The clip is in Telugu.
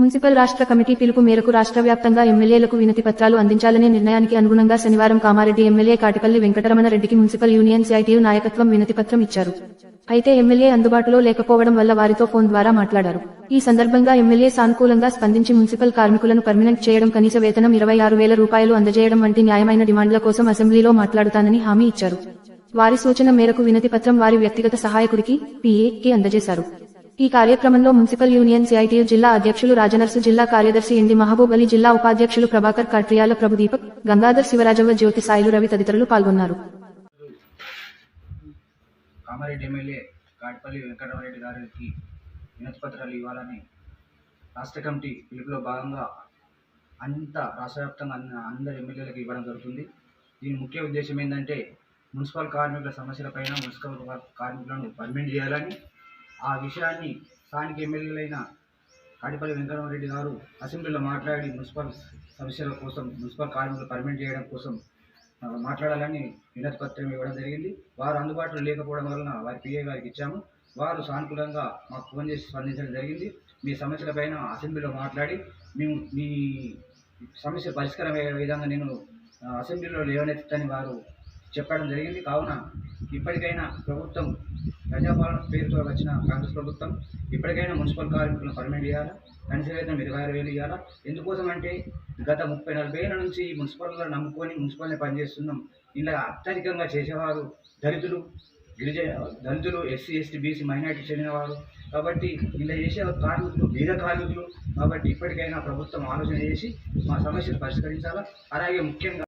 మున్సిపల్ రాష్ట్ర కమిటీ పిలుపు మేరకు రాష్ట్ర వ్యాప్తంగా ఎమ్మెల్యేలకు వినతి పత్రాలు అందించాలనే నిర్ణయానికి అనుగుణంగా శనివారం కామారెడ్డి ఎమ్మెల్యే కాటిపల్లి వెంకటరమణరెడ్డికి మున్సిపల్ యూనియన్ సిఐటియు నాయకత్వం వినతి పత్రం ఇచ్చారు. అయితే ఎమ్మెల్యే అందుబాటులో లేకపోవడం వల్ల వారితో ఫోన్ ద్వారా మాట్లాడారు. ఈ సందర్భంగా ఎమ్మెల్యే సానుకూలంగా స్పందించి మున్సిపల్ కార్మికులను పర్మినెంట్ చేయడం కనీస వేతనం ఇరవై ఆరు వేల రూపాయలు అందజేయడం వంటి న్యాయమైన డిమాండ్ల కోసం అసెంబ్లీలో మాట్లాడుతానని హామీ ఇచ్చారు. వారి సూచన మేరకు వినతి పత్రం వారి వ్యక్తిగత సహాయకుడికి పిఏకి అందజేశారు. ఈ కార్యక్రమంలో మున్సిపల్ యూనియన్ సిఐటియు జిల్లా అధ్యక్షులు రాజనర్సు జిల్లా కార్యదర్శి ఎండి మహబూబ్ అలీ జిల్లా ఉపాధ్యక్షులు ప్రభాకర్ కట్రియాల ప్రభుదీపక్ గంగాధర్ శివరాజవ్వ జ్యోతి సాయిలు రవి తదితరులు పాల్గొన్నారు. కామారెడ్డి ఎమ్మెల్యే కాటిపల్లి వెంకటరెడ్డి గారికి వినతిపత్రాలు ఇవ్వాలని రాష్ట్ర కమిటీ పిలుపులో భాగంగా అంత రాష్ట్ర వ్యాప్తంగా అందరు ఎమ్మెల్యేలకు ఇవ్వడం జరుగుతుంది. దీని ముఖ్య ఉద్దేశం ఏంటంటే మున్సిపల్ కార్మికుల సమస్యలపైన మున్సిపల్ కార్మికులను పర్మిట్ చేయాలని ఆ విషయాన్ని స్థానిక ఎమ్మెల్యేలైన కాటిపల్లి వెంకటరామరెడ్డి గారు అసెంబ్లీలో మాట్లాడి మున్సిపల్ సమస్యల కోసం మున్సిపల్ కార్మికులు పర్మిట్ చేయడం కోసం మాట్లాడాలని వినతి పత్రం ఇవ్వడం జరిగింది. వారు అందుబాటులో లేకపోవడం వలన వారి పిఏ గారికి ఇచ్చాము. వారు సానుకూలంగా మాకు ఫోన్ చేసి స్పందించడం జరిగింది. మీ సమస్యలపైన అసెంబ్లీలో మాట్లాడి మేము మీ సమస్య పరిష్కారం అయ్యే విధంగా నేను అసెంబ్లీలో లేవనెత్తని వారు చెప్పడం జరిగింది. కావున ఇప్పటికైనా ప్రభుత్వం ప్రజాపాలన పేరుతో వచ్చిన కాంగ్రెస్ ప్రభుత్వం ఇప్పటికైనా మున్సిపల్ కార్మికులను పర్మనెంట్ చేయాలా? కనీస వేతనం ఇరవై ఆరు వేలు ఇవ్వాలా ఎందుకోసం అంటే గత ముప్పై నలభై ఏళ్ళ నుంచి ఈ మున్సిపల్లో నమ్ముకొని మున్సిపల్ని పనిచేస్తున్నాం. ఇలా అత్యధికంగా చేసేవారు దళితులు గిరిజ దళితులు ఎస్సీ ఎస్టీ బీసీ మైనార్టీ చెందినవారు. కాబట్టి ఇలా చేసే కార్మికులు బీద కార్మికులు. కాబట్టి ఇప్పటికైనా ప్రభుత్వం ఆలోచన చేసి మా సమస్యలు పరిష్కరించాలా? అలాగే ముఖ్యంగా